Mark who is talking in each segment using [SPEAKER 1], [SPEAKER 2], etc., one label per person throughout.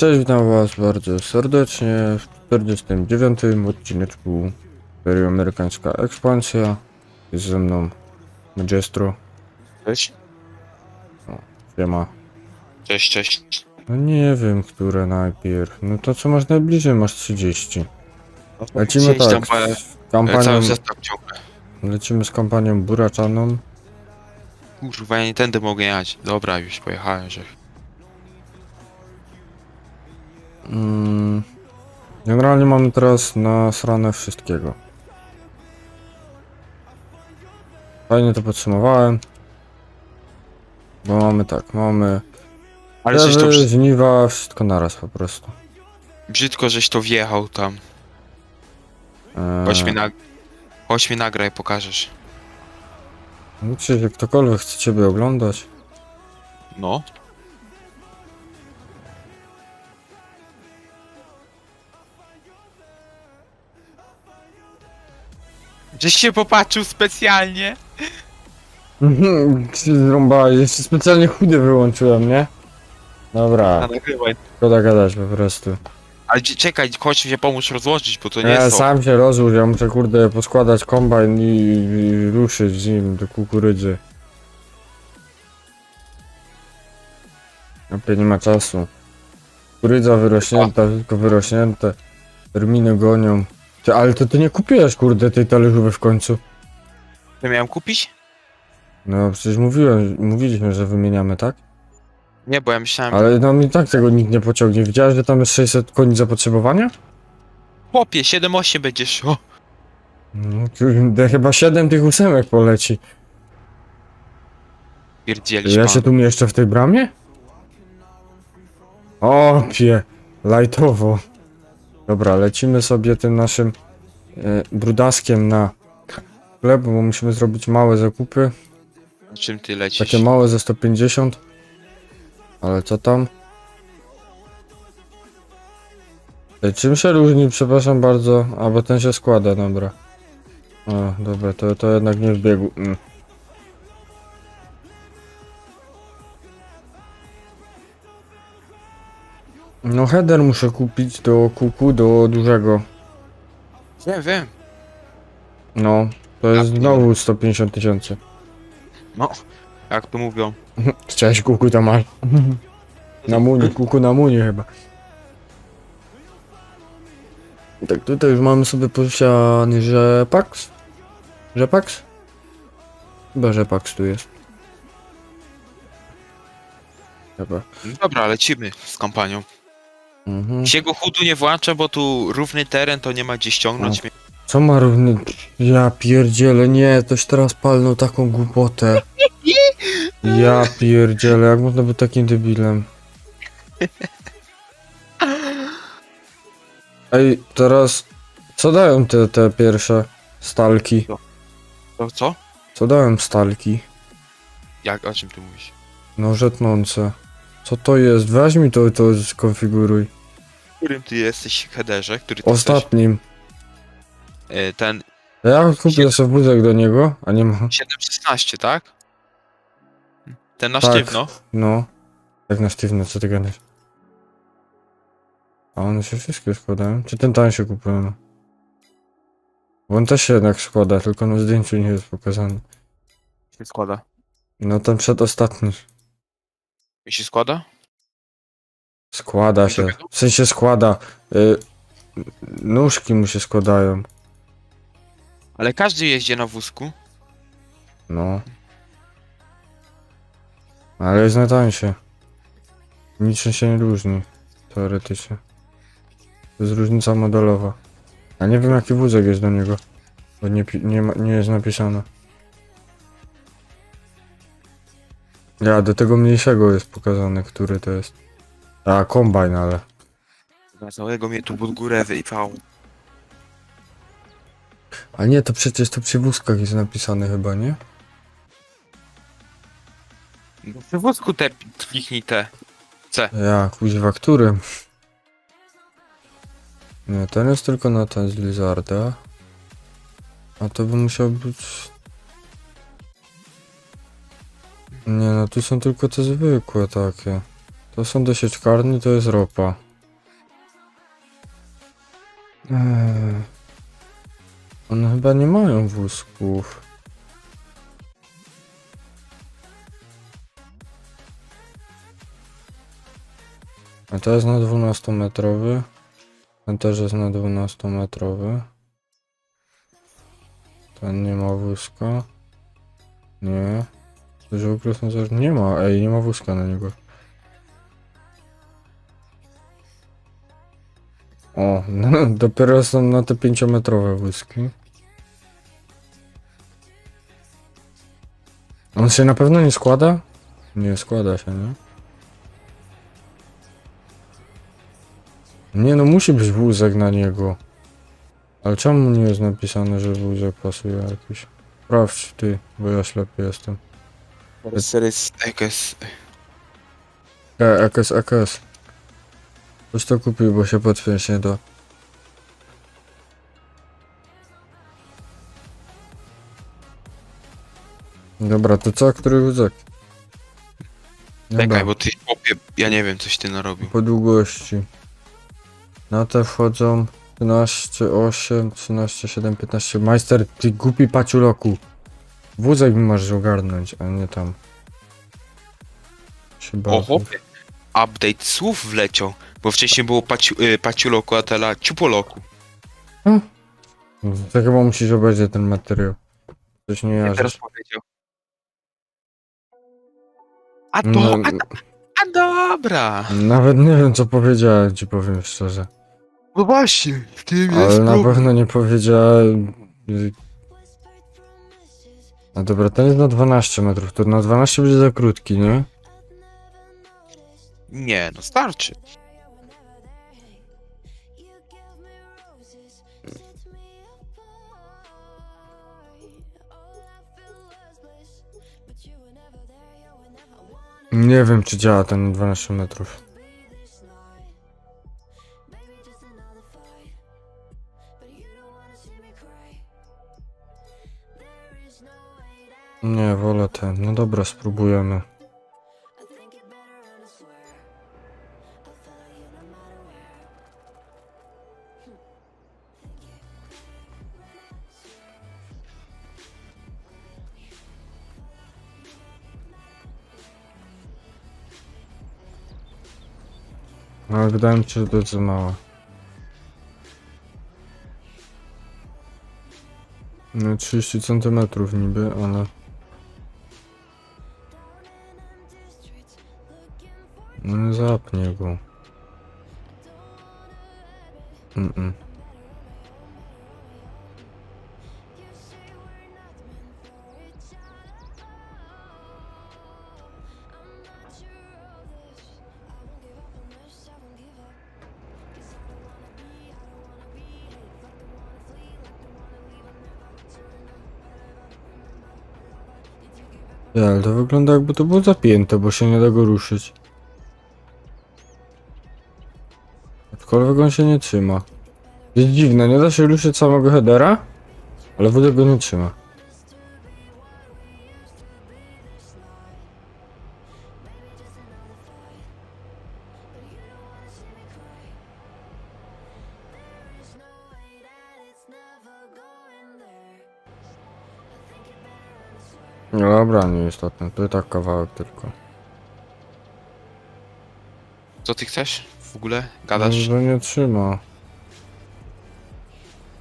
[SPEAKER 1] Cześć, witam was bardzo serdecznie w 49 odcineczku serii Amerykańska Ekspansja. Jest ze mną Magestro,
[SPEAKER 2] Cześć.
[SPEAKER 1] Siema.
[SPEAKER 2] Cześć, cześć.
[SPEAKER 1] No nie wiem, które najpierw. No to co masz najbliżej, masz 30. Lecimy
[SPEAKER 2] Gdzieś tam
[SPEAKER 1] tak, z kampanią, lecimy z kampanią buraczaną.
[SPEAKER 2] Kurwa, ja nie tędy mogę jechać. Dobra, już pojechałem, że...
[SPEAKER 1] Mm, generalnie mamy teraz na stronę wszystkiego. Fajnie to podsumowałem. Bo mamy tak, mamy
[SPEAKER 2] Ale żeś to
[SPEAKER 1] Lewy,
[SPEAKER 2] brzyd...
[SPEAKER 1] żniwa, wszystko naraz po prostu.
[SPEAKER 2] brzydko, żeś to wjechał tam.
[SPEAKER 1] Eee,
[SPEAKER 2] Chodź mi, na... Chodź mi nagraj, pokażesz.
[SPEAKER 1] no, Czy ktokolwiek chce ciebie oglądać?
[SPEAKER 2] No. Żeś się popatrzył specjalnie.
[SPEAKER 1] Czy zrąbałeś? Jeszcze specjalnie chudy wyłączyłem, nie? Dobra, szkoda gadać po prostu.
[SPEAKER 2] Ale czekaj, chodź się pomóż rozłożyć, bo to nie
[SPEAKER 1] Ja
[SPEAKER 2] jest
[SPEAKER 1] sam się rozłóż, ja muszę kurde poskładać kombajn i, i ruszyć z nim do kukurydzy. Opie nie ma czasu. Kukurydza wyrośnięta, tylko wyrośnięte. Terminy gonią. Ty, ale to ty nie kupiłeś kurde tej talerzówy w końcu.
[SPEAKER 2] To miałem kupić?
[SPEAKER 1] No przecież mówiłem, mówiliśmy, że wymieniamy, tak?
[SPEAKER 2] Nie, bo ja myślałem...
[SPEAKER 1] Ale nam i tak tego nikt nie pociągnie. Widziałeś, że tam jest 600 koni zapotrzebowania?
[SPEAKER 2] Chłopie, 7-8 będziesz. O.
[SPEAKER 1] No kurde, chyba 7 tych ósemek poleci.
[SPEAKER 2] Pierdzielisz
[SPEAKER 1] Ja
[SPEAKER 2] pan.
[SPEAKER 1] się tu mieszczę w tej bramie? O, pie, lajtowo. Dobra, lecimy sobie tym naszym e, brudaskiem na chleb, bo musimy zrobić małe zakupy.
[SPEAKER 2] Na czym ty lecisz?
[SPEAKER 1] Takie małe za 150. Ale co tam? Ej, czym się różni, przepraszam bardzo, a bo ten się składa, dobra. O, dobra, to, to jednak nie wbiegł. Mm. No header muszę kupić do kuku, do dużego.
[SPEAKER 2] Wiem, wiem.
[SPEAKER 1] No, to jest
[SPEAKER 2] Ja
[SPEAKER 1] znowu 150 tysięcy.
[SPEAKER 2] No, jak to mówią.
[SPEAKER 1] Chciałeś kuku masz. Na muni, kuku na muni chyba. Tak, tutaj już mamy sobie posiany rzepaks. Rzepaks? Chyba rzepaks tu jest. Dobra.
[SPEAKER 2] Dobra, lecimy z kampanią.
[SPEAKER 1] Mhm.
[SPEAKER 2] Siego chudu nie włączę, bo tu równy teren, to nie ma gdzie ściągnąć mnie.
[SPEAKER 1] Co ma równy... Ja pierdzielę, nie, toś teraz palnął taką głupotę. Ja pierdzielę, jak można być takim debilem? Ej, teraz... Co dają te, te pierwsze stalki?
[SPEAKER 2] To co?
[SPEAKER 1] Co dają stalki?
[SPEAKER 2] Jak, o czym ty mówisz?
[SPEAKER 1] No, żetnące. Co to jest? Weź mi to, to skonfiguruj.
[SPEAKER 2] W którym ty jesteś headerze, który ty
[SPEAKER 1] Ostatnim.
[SPEAKER 2] chcesz? E, Ten
[SPEAKER 1] Ja kupię sobie wózek do niego, a nie ma...
[SPEAKER 2] 716, tak? Ten na
[SPEAKER 1] Tak.
[SPEAKER 2] sztywno.
[SPEAKER 1] No. Jak na sztywno, co ty gadasz? A one się wszystkie składają? Czy ten tam się kupuje? Bo on też się jednak składa, tylko na zdjęciu nie jest pokazany.
[SPEAKER 2] się składa.
[SPEAKER 1] No ten przedostatni.
[SPEAKER 2] Mi się składa?
[SPEAKER 1] Składa się. W sensie składa. Y, nóżki mu się składają.
[SPEAKER 2] Ale każdy jeździ na wózku.
[SPEAKER 1] No. Ale jest na tańsze. Niczym się nie różni. Teoretycznie. To jest różnica modelowa. A nie wiem jaki wózek jest do niego. Bo nie, pi- nie, ma, nie jest napisane. Ja, do tego mniejszego jest pokazane, który to jest. A, kombajn, ale.
[SPEAKER 2] Na całego mnie tu pod górę wyjechał.
[SPEAKER 1] A nie, to przecież to przy wózkach jest napisane chyba, nie?
[SPEAKER 2] No przy wózku te kliknij te.
[SPEAKER 1] Ja, kuźwa, którym? Nie, ten jest tylko na ten z Lizarda. A to by musiał być... Nie no, tu są tylko te zwykłe takie. To są do sieczkarni, to jest ropa. Eee. One chyba nie mają wózków. A to jest na 12-metrowy. Ten też jest na 12-metrowy. Ten nie ma wózka. Nie. Okres na zero- Nie ma, ej, nie ma wózka na niego. O, no, dopiero są na te 5-metrowe wózki. On się na pewno nie składa? Nie składa się, nie? Nie no, musi być wózek na niego. Ale czemu nie jest napisane, że wózek pasuje jakiś? Sprawdź ty, bo ja ślepy jestem.
[SPEAKER 2] Series Ekes.
[SPEAKER 1] E, AKS, AKS. Ktoś to kupił, bo się podpiąć nie da. Dobra, to co, który wózek?
[SPEAKER 2] Czekaj, bo ty chłopie, ja nie wiem, coś ty narobił.
[SPEAKER 1] po długości. Na te wchodzą 13, 8, 13, 7, 15. Majster, ty głupi paciuloku. Wózek mi masz ogarnąć, a nie tam. Się
[SPEAKER 2] O chłopie, update słów wleciał, bo wcześniej było paciu, y, paciuloku, a teraz ciupoloku.
[SPEAKER 1] To chyba musisz obejrzeć ten materiał. Coś nie
[SPEAKER 2] Ja teraz powiedział. A to,
[SPEAKER 1] No,
[SPEAKER 2] a, a dobra.
[SPEAKER 1] nawet nie wiem co powiedziałem, ci powiem szczerze.
[SPEAKER 2] No właśnie, w tym
[SPEAKER 1] Ale na pewno nie powiedziałem... y- A dobra, ten jest na 12 metrów, to na 12 będzie za krótki, nie?
[SPEAKER 2] Nie, no starczy.
[SPEAKER 1] Nie wiem czy działa ten na 12 metrów. Dobra, spróbujemy. No, Ale wydaje mi się, że to jest za małe. No 30 cm niby, ale... No nie zapnie go. Mm -mm. Ale to wygląda jakby to było zapięte, bo się nie da go ruszyć. Aczkolwiek on się nie trzyma. Jest dziwne, nie da się ruszyć samego headera, ale wódek go nie trzyma. No dobra, nieistotne, to i tak kawałek tylko.
[SPEAKER 2] Co ty chcesz? W ogóle? Gadasz?
[SPEAKER 1] No, że nie trzyma.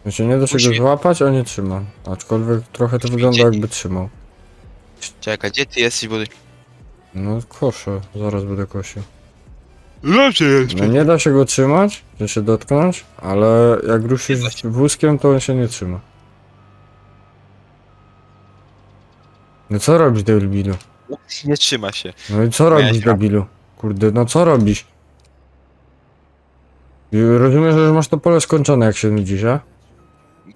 [SPEAKER 1] No się nie da się go
[SPEAKER 2] Musi-
[SPEAKER 1] złapać, a nie trzyma. Aczkolwiek trochę to wygląda jakby trzymał.
[SPEAKER 2] Czekaj, gdzie ty jesteś, bo...
[SPEAKER 1] No koszę, zaraz będę kosił.
[SPEAKER 2] Dobrze jest.
[SPEAKER 1] No nie da się go trzymać, że się dotknąć, ale jak ruszysz wózkiem, to on się nie trzyma. No co robisz, debilu?
[SPEAKER 2] Nie trzyma się.
[SPEAKER 1] No i co robisz, debilu? Kurde, no co robisz? Rozumiem, że już masz to pole skończone, jak się nudzisz, a?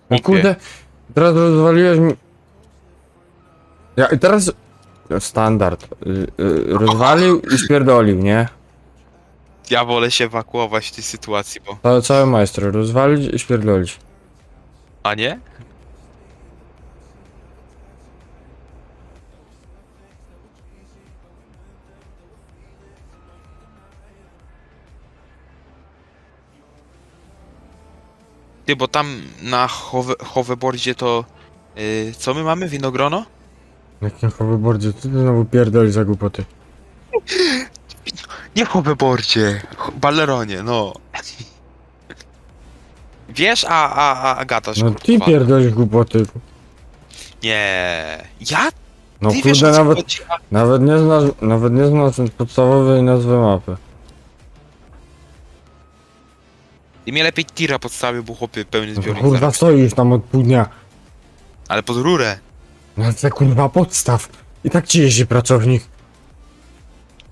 [SPEAKER 1] No kurde, teraz rozwaliłeś mi... Ja, i teraz... Standard. Y, y, rozwalił i spierdolił, nie?
[SPEAKER 2] Ja wolę się ewakuować w tej sytuacji, bo...
[SPEAKER 1] Cały, cały majster. Rozwalić i spierdolić.
[SPEAKER 2] A nie? Ty, bo tam na howe, hoverboardzie to... Yy, co my mamy? Winogrono?
[SPEAKER 1] Jakim hoverboardzie? Ty znowu pierdoli za głupoty.
[SPEAKER 2] Nie hoverboardzie, ho- balleronie, no. Wiesz, a, a, a Agata,
[SPEAKER 1] No ty
[SPEAKER 2] kurwa.
[SPEAKER 1] pierdolisz głupoty.
[SPEAKER 2] Nie. Ja?
[SPEAKER 1] No
[SPEAKER 2] Ty wiesz,
[SPEAKER 1] kurde,
[SPEAKER 2] o co
[SPEAKER 1] nawet,
[SPEAKER 2] chodzi?
[SPEAKER 1] Nawet nie znasz, nawet nie znasz podstawowej nazwy mapy.
[SPEAKER 2] I mnie lepiej tira podstawił, bo chłopie pełny
[SPEAKER 1] No,
[SPEAKER 2] zbiornik
[SPEAKER 1] kurwa,
[SPEAKER 2] zaraz.
[SPEAKER 1] stoisz tam od pół dnia.
[SPEAKER 2] Ale pod rurę.
[SPEAKER 1] No to kurwa podstaw. I tak ci jeździ pracownik.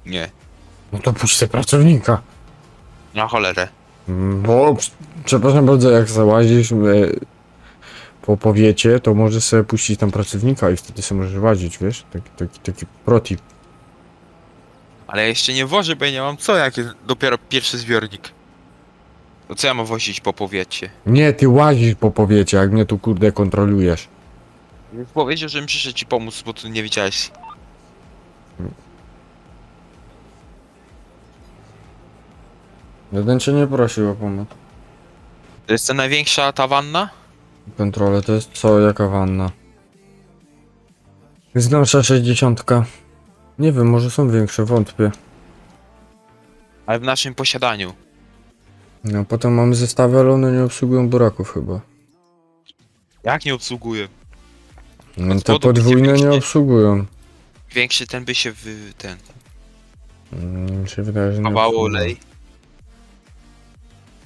[SPEAKER 2] Nie.
[SPEAKER 1] No to puść se pracownika.
[SPEAKER 2] Na cholerę.
[SPEAKER 1] Mm, Bo, prz- przepraszam bardzo, jak załazisz e, po powiecie, to możesz sobie puścić tam pracownika i wtedy sobie możesz łazić, wiesz? Taki, taki, taki protip.
[SPEAKER 2] Ale ja jeszcze nie wożę, bo ja nie mam co, jak jest dopiero pierwszy zbiornik. To co ja mam wozić po powiecie?
[SPEAKER 1] Nie, ty łazisz po powiecie, jak mnie tu kurde kontrolujesz.
[SPEAKER 2] Powiedział, żebym przyszedł ci pomóc, bo tu nie widziałeś.
[SPEAKER 1] Jeden cię nie prosił o pomoc.
[SPEAKER 2] To jest ta największa ta wanna?
[SPEAKER 1] Kontrolę to jest co, jaka wanna? Nasza 60. Nie wiem, może są większe, wątpię.
[SPEAKER 2] Ale w naszym posiadaniu.
[SPEAKER 1] No potem mamy zestawy, ale one nie obsługują buraków chyba.
[SPEAKER 2] Jak nie obsługuję?
[SPEAKER 1] No,
[SPEAKER 2] Od
[SPEAKER 1] te
[SPEAKER 2] spodu będzie
[SPEAKER 1] podwójne nie
[SPEAKER 2] większy.
[SPEAKER 1] obsługują.
[SPEAKER 2] Większy ten by się w ten.
[SPEAKER 1] Mm, mi się wydaje, że nie
[SPEAKER 2] Kawało
[SPEAKER 1] obsługują.
[SPEAKER 2] olej.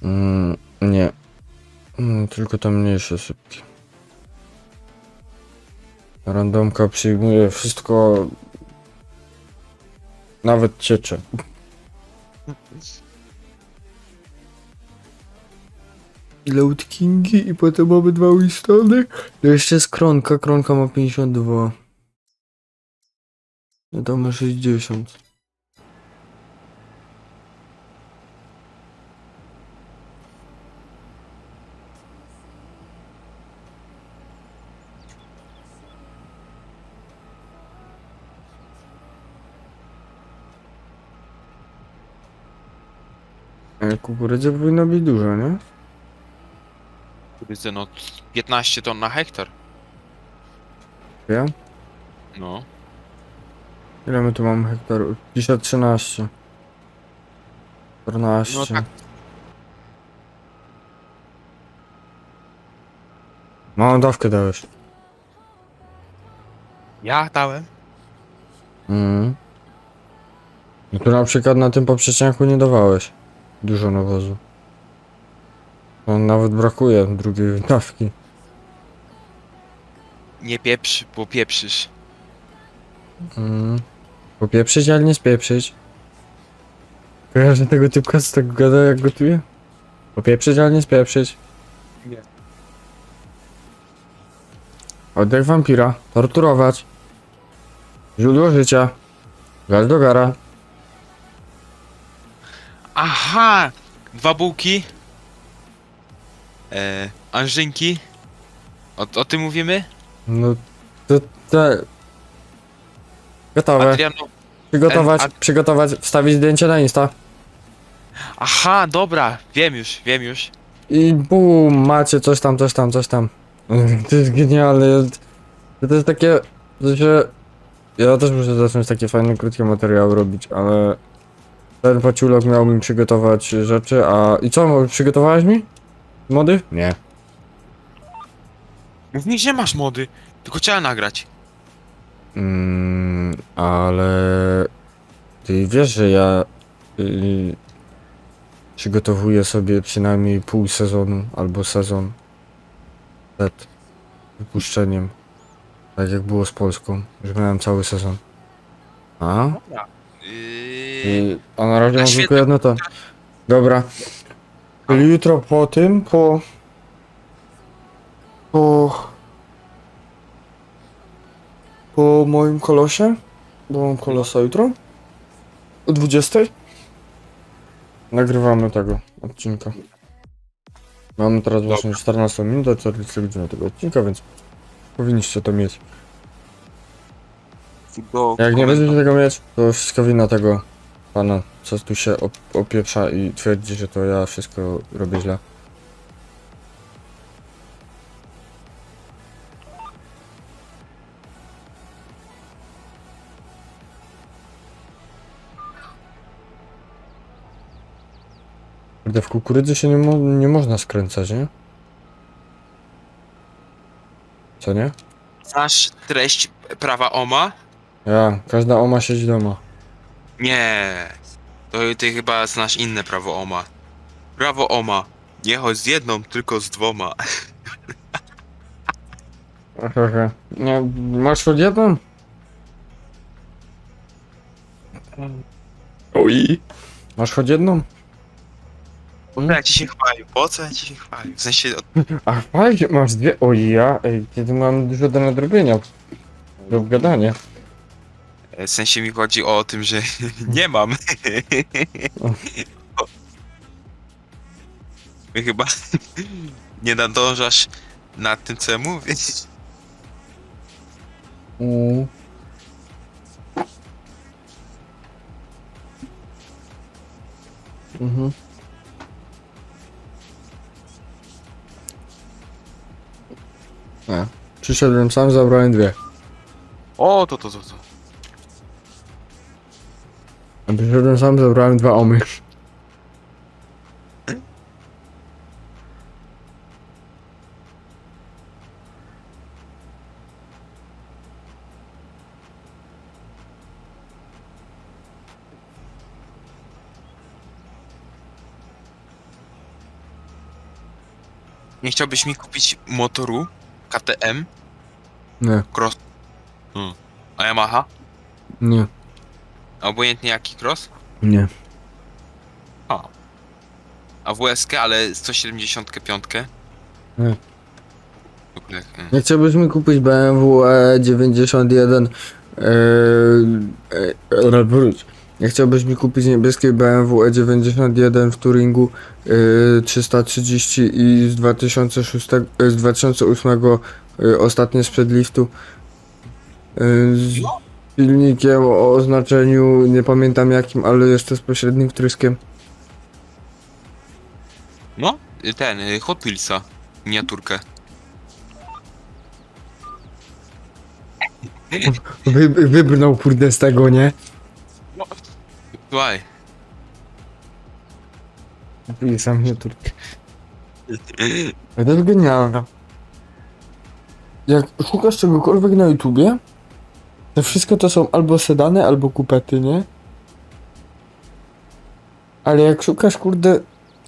[SPEAKER 1] Mm, nie. Mm, tylko te mniejsze sypki. Randomka przyjmuje wszystko. Nawet ciecze. Load Kingi i potem mamy dwa Winstony. To jeszcze jest Kronka, Kronka ma 52. No to ma 60. E, Kukurydzy powinno być dużo, nie?
[SPEAKER 2] Kukurydzy, no 15 ton na hektar.
[SPEAKER 1] Wiem.
[SPEAKER 2] No.
[SPEAKER 1] Ile my tu mamy hektarów? Dzisiaj 13. 14.
[SPEAKER 2] No tak.
[SPEAKER 1] Małą dawkę dałeś.
[SPEAKER 2] Ja dałem.
[SPEAKER 1] Mhm. No tu na przykład na tym poprzeczniaku nie dawałeś dużo nawozu. On nawet brakuje drugiej dawki.
[SPEAKER 2] Nie pieprz, bo pieprzysz.
[SPEAKER 1] Mhm. Popieprzyć, ale nie spieprzyć. Kojarzę tego typka, co tak gada jak gotuje? Popieprzyć, ale nie spieprzyć.
[SPEAKER 2] Nie.
[SPEAKER 1] Oddech wampira. Torturować. Źródło życia. Gaz do gara.
[SPEAKER 2] Aha! Dwa bułki. E, Anżynki. O, o tym mówimy?
[SPEAKER 1] No to te... Gotowe.
[SPEAKER 2] Adriano.
[SPEAKER 1] Przygotować,
[SPEAKER 2] Ad-
[SPEAKER 1] przygotować, wstawić zdjęcie na Insta.
[SPEAKER 2] Aha, dobra, wiem już, wiem już.
[SPEAKER 1] I bum, macie coś tam, coś tam, coś tam. To jest genialne. To jest takie, że się... Ja też muszę zacząć takie fajne, krótkie materiały robić, ale... Ten paciulok miał mi przygotować rzeczy, a... I co, przygotowałeś mi? Mody? Nie.
[SPEAKER 2] Mów mi, że masz mody. Tylko trzeba nagrać.
[SPEAKER 1] Mm, ale... Ty wiesz, że ja... y, przygotowuję sobie przynajmniej pół sezonu, albo sezon przed wypuszczeniem. Tak jak było z Polską, że miałem cały sezon. A?
[SPEAKER 2] Yy,
[SPEAKER 1] I, a na razie mam tylko jedno to. Dobra. Czyli jutro po tym, po... Po... Po moim kolosie, bo mam kolosa jutro, o 20. Nagrywamy tego odcinka. Mamy teraz właśnie 14 minut, 40 godzin tego odcinka, więc powinniście to mieć.
[SPEAKER 2] do
[SPEAKER 1] Jak nie będziecie tego mieć, to wszystko wina tego pana, co tu się op opieprza i twierdzi, że to ja wszystko robię źle. Kurde, w kukurydzy się nie, mo nie można skręcać, nie? Co nie?
[SPEAKER 2] Znasz treść prawa OMA?
[SPEAKER 1] Ja, każda oma siedzi doma.
[SPEAKER 2] Nie, to ty chyba znasz inne prawo OMA. Prawo OMA. Nie chodź z jedną, tylko z dwoma.
[SPEAKER 1] Aha, Nie, masz choć jedną?
[SPEAKER 2] Oj.
[SPEAKER 1] Masz choć jedną?
[SPEAKER 2] Ja ci się chwalił? Po co ja ci się chwalił? W sensie,
[SPEAKER 1] Ach, fajnie, masz dwie. O ja, ej, kiedy mam dużo do nadrobienia. Do gadania.
[SPEAKER 2] W sensie mi chodzi o tym, że nie mam. My chyba nie nadążasz nad tym, co ja mówię.
[SPEAKER 1] Mm. Mhm. A, przyszedłem sam, zabrałem dwie.
[SPEAKER 2] O, to, to, to, to.
[SPEAKER 1] A przyszedłem sam, zabrałem dwa omy.
[SPEAKER 2] Nie chciałbyś mi kupić motoru KTM
[SPEAKER 1] Nie,
[SPEAKER 2] Cross? Hmm. A Yamaha?
[SPEAKER 1] nie,
[SPEAKER 2] Obojętnie jaki cross?
[SPEAKER 1] nie.
[SPEAKER 2] A WSK, ale 175?
[SPEAKER 1] Nie.
[SPEAKER 2] W ogóle, hmm.
[SPEAKER 1] Nie chciałbyś mi kupić BMW E91 e, e, e, wróć. Nie chciałbyś mi kupić niebieskie BMW E91 w Turingu e, 330 i z 2006, e, z 2008 e, ostatnie sprzed liftu e, z silnikiem o oznaczeniu nie pamiętam jakim, ale jeszcze z pośrednim wtryskiem.
[SPEAKER 2] No, ten, y, Hot Wheelsa. Miniaturkę.
[SPEAKER 1] Wy, wybrnął kurde z tego, nie?
[SPEAKER 2] Słuchaj.
[SPEAKER 1] I sam miniaturkę. Ale To jest genialne. Jak szukasz czegokolwiek na YouTubie, to wszystko to są albo sedany, albo kupety, nie? Ale jak szukasz, kurde,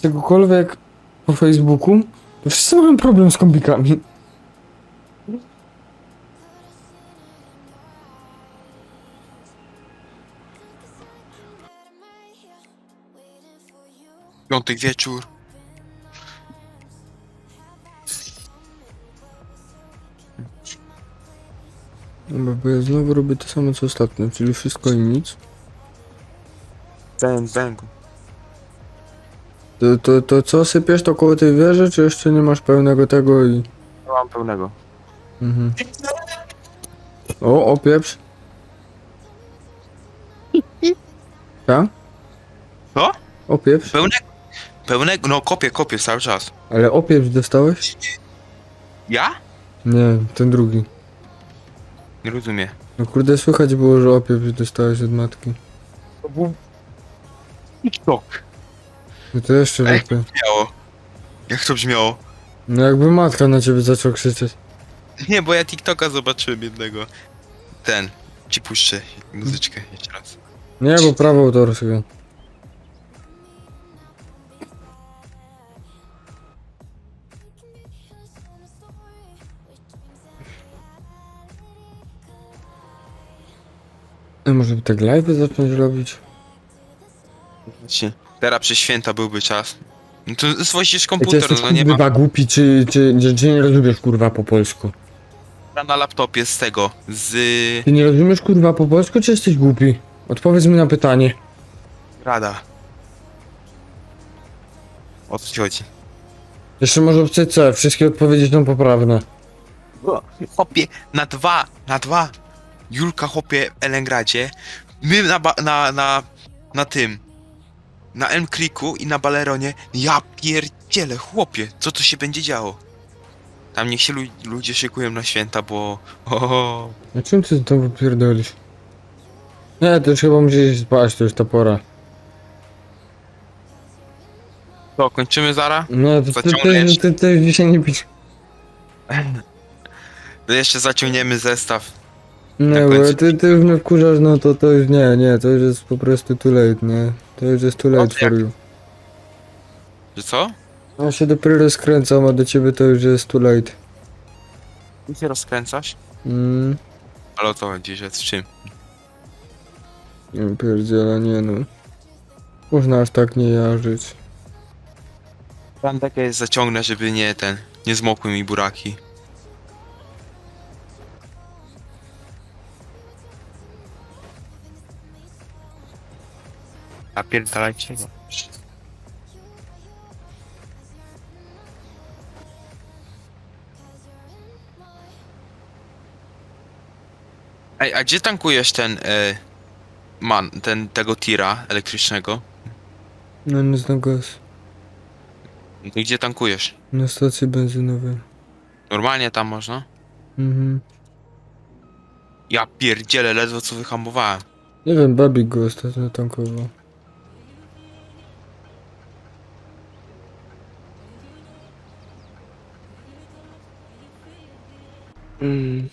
[SPEAKER 1] czegokolwiek po Facebooku, to wszyscy mają problem z kombikami.
[SPEAKER 2] Piątek wieczór.
[SPEAKER 1] Dobra, bo ja znowu robię to samo co ostatnio, czyli wszystko i nic.
[SPEAKER 2] Bang, bang.
[SPEAKER 1] To, to, to co, sypiesz to koło tej wieży, czy jeszcze nie masz pełnego tego i...
[SPEAKER 2] Nie mam pełnego.
[SPEAKER 1] Mhm. O, opieprz. Tak?
[SPEAKER 2] Co?
[SPEAKER 1] Opieprz.
[SPEAKER 2] Pełnego? Pełnego? No, kopię, kopię cały czas.
[SPEAKER 1] Ale opieprz dostałeś?
[SPEAKER 2] Ja?
[SPEAKER 1] Nie, ten drugi.
[SPEAKER 2] Nie rozumiem.
[SPEAKER 1] No kurde, słychać było, że opieprz dostałeś od matki.
[SPEAKER 2] To był... TikTok.
[SPEAKER 1] No to jeszcze
[SPEAKER 2] Ej.
[SPEAKER 1] lepiej.
[SPEAKER 2] Brzmiało. Jak to brzmiało?
[SPEAKER 1] No jakby matka na ciebie zaczął krzyczeć.
[SPEAKER 2] Nie, bo ja TikToka zobaczyłem jednego. Ten. Ci puszczę muzyczkę jeszcze raz.
[SPEAKER 1] Nie, bo prawo autorskie. A może by tak live zacząć robić?
[SPEAKER 2] Właśnie. Teraz przy święta byłby czas. No to swościsz
[SPEAKER 1] Ty
[SPEAKER 2] komputer,
[SPEAKER 1] jesteś
[SPEAKER 2] no nie ma.
[SPEAKER 1] kurwa głupi, czy, czy, czy, czy nie rozumiesz kurwa po polsku?
[SPEAKER 2] Na laptopie z tego. Z.
[SPEAKER 1] Ty nie rozumiesz kurwa po polsku, czy jesteś głupi? Odpowiedz mi na pytanie.
[SPEAKER 2] Rada. O co ci chodzi?
[SPEAKER 1] Jeszcze może w CC, wszystkie odpowiedzi są poprawne.
[SPEAKER 2] Chopie, na dwa, na dwa. Julka chopie w Elengradzie. My na, ba- na, na, na tym. Na M Creeku i na Baleronie. Ja pierdzielę, chłopie, co tu się będzie działo? Tam niech się lu- ludzie szykują na święta, bo... O,
[SPEAKER 1] A czym ty to wypierdolisz? Nie, to już chyba musisz spać, to już ta pora.
[SPEAKER 2] To, kończymy zara?
[SPEAKER 1] No, to ty, ty, ty, ty, ty dzisiaj nie.
[SPEAKER 2] To jeszcze zaciągniemy zestaw.
[SPEAKER 1] Nie,
[SPEAKER 2] Na
[SPEAKER 1] bo ty, ty już mnie wkurzasz, no to to już nie, nie, to już jest po prostu too late, nie? To już jest too late
[SPEAKER 2] No to
[SPEAKER 1] for
[SPEAKER 2] jak?
[SPEAKER 1] you.
[SPEAKER 2] Że co?
[SPEAKER 1] Ja się dopiero rozkręcam, a do ciebie to już jest too late.
[SPEAKER 2] Ty się rozkręcasz?
[SPEAKER 1] Mm,
[SPEAKER 2] Ale o co chodzi, że z czym?
[SPEAKER 1] nie pierdziela, nie no. Można aż tak nie jarzyć.
[SPEAKER 2] Tam takie zaciągnę, żeby nie ten, nie zmokły mi buraki. A pierdalajcie go. Ej, a gdzie tankujesz ten, e, man, ten, tego tira elektrycznego?
[SPEAKER 1] No nie znam gaz.
[SPEAKER 2] No Gdzie tankujesz?
[SPEAKER 1] Na stacji benzynowej.
[SPEAKER 2] Normalnie tam można?
[SPEAKER 1] Mhm.
[SPEAKER 2] Ja pierdzielę, ledwo co wyhamowałem.
[SPEAKER 1] Nie wiem, Babik go ostatnio tankował. Mm.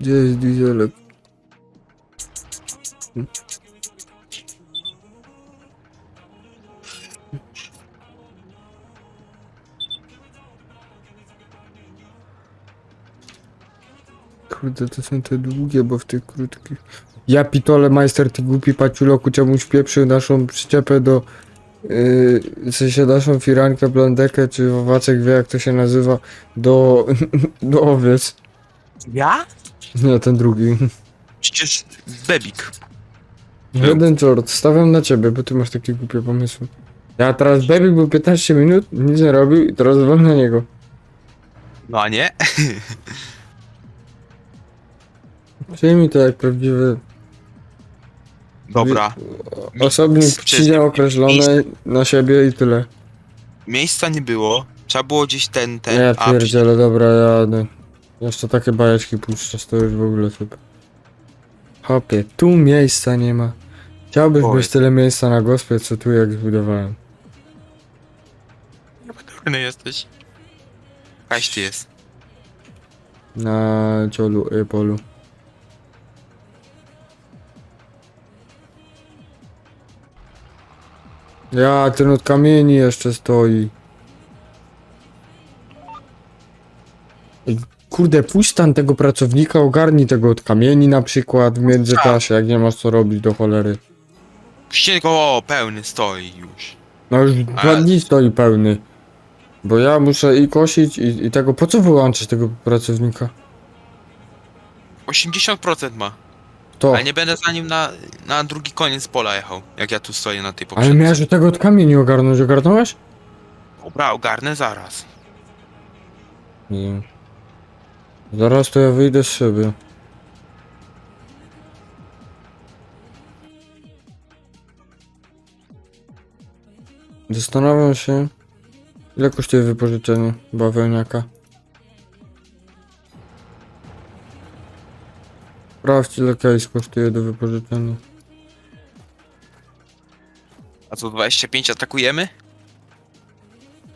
[SPEAKER 1] Gdzie jest dieselek? Kurde, to są te długie, bo w tych krótkich... Ja pitole majster, ty głupi paciuloku, czemuś pieprzył naszą przyczepę do... Yy, w sensie naszą firankę, blandekę, czy Wacek wie jak to się nazywa, do... do owiec.
[SPEAKER 2] Ja?
[SPEAKER 1] Nie, ten drugi.
[SPEAKER 2] Przecież bebik.
[SPEAKER 1] Jeden czort, stawiam na ciebie, bo ty masz takie głupie pomysły. Ja teraz Bebik był 15 minut, nic nie robił i teraz wam na niego.
[SPEAKER 2] No a nie?
[SPEAKER 1] Przyjmij to jak prawdziwy
[SPEAKER 2] Dobra.
[SPEAKER 1] osobnik
[SPEAKER 2] Przez-
[SPEAKER 1] przyjdzie określony na siebie i tyle.
[SPEAKER 2] Miejsca nie było. Trzeba było gdzieś ten, ten.
[SPEAKER 1] Ja
[SPEAKER 2] a,
[SPEAKER 1] pierdzielę, dobra, jadę. Jeszcze takie bajeczki puszczasz, to już w ogóle super. Hopie, tu miejsca nie ma. Chciałbyś
[SPEAKER 2] Oj.
[SPEAKER 1] mieć tyle miejsca na gospie, co tu jak zbudowałem.
[SPEAKER 2] Durny jesteś. Kaś ty jest.
[SPEAKER 1] Na ciolu, y, polu. Ja, ten od kamieni jeszcze stoi. Ej, Kurde, puść tam tego pracownika, ogarnij tego od kamieni na przykład w międzyczasie, jak nie masz co robić do cholery.
[SPEAKER 2] Puśćcie go, o, pełny stoi już.
[SPEAKER 1] No już dwa
[SPEAKER 2] Ale-
[SPEAKER 1] dni stoi pełny. Bo ja muszę i kosić i, i tego, po co wyłączyć tego pracownika?
[SPEAKER 2] 80% ma.
[SPEAKER 1] To.
[SPEAKER 2] Ale nie będę za nim na, na drugi koniec pola jechał. Jak ja tu stoję na tej
[SPEAKER 1] Ale
[SPEAKER 2] poprzedniej.
[SPEAKER 1] miałeś tego od kamieni ogarnąć, ogarnąłeś?
[SPEAKER 2] Dobra, ogarnę zaraz.
[SPEAKER 1] Nie. Zaraz to ja wyjdę z siebie. Zastanawiam się, ile kosztuje wypożyczenie bawełniaka. Sprawdź ile case kosztuje do wypożyczenia.
[SPEAKER 2] A co 25 atakujemy?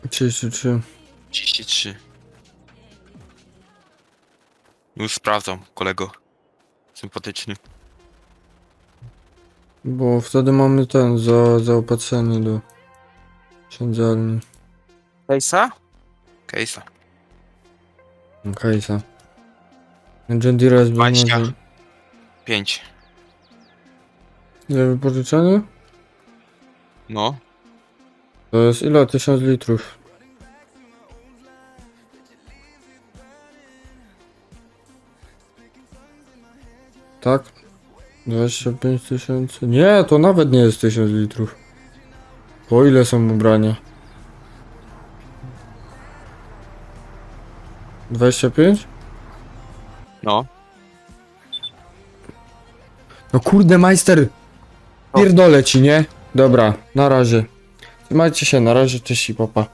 [SPEAKER 1] 33.
[SPEAKER 2] 33. Już sprawdzam, kolego. Sympatyczny.
[SPEAKER 1] Bo wtedy mamy ten za, zaopatrzenie do księdzarni.
[SPEAKER 2] Case'a? Case'a.
[SPEAKER 1] Case'a. John jest 20.
[SPEAKER 2] Pięć.
[SPEAKER 1] nie wypożyczenie?
[SPEAKER 2] No.
[SPEAKER 1] To jest ile? 1000 litrów. Tak? 25 tysięcy. Nie, to nawet nie jest 1000 litrów. Po ile są ubrania? 25?
[SPEAKER 2] No.
[SPEAKER 1] No kurde, majster! Pierdolę ci, nie? Dobra, na razie. Trzymajcie się, na razie, cześć i papa.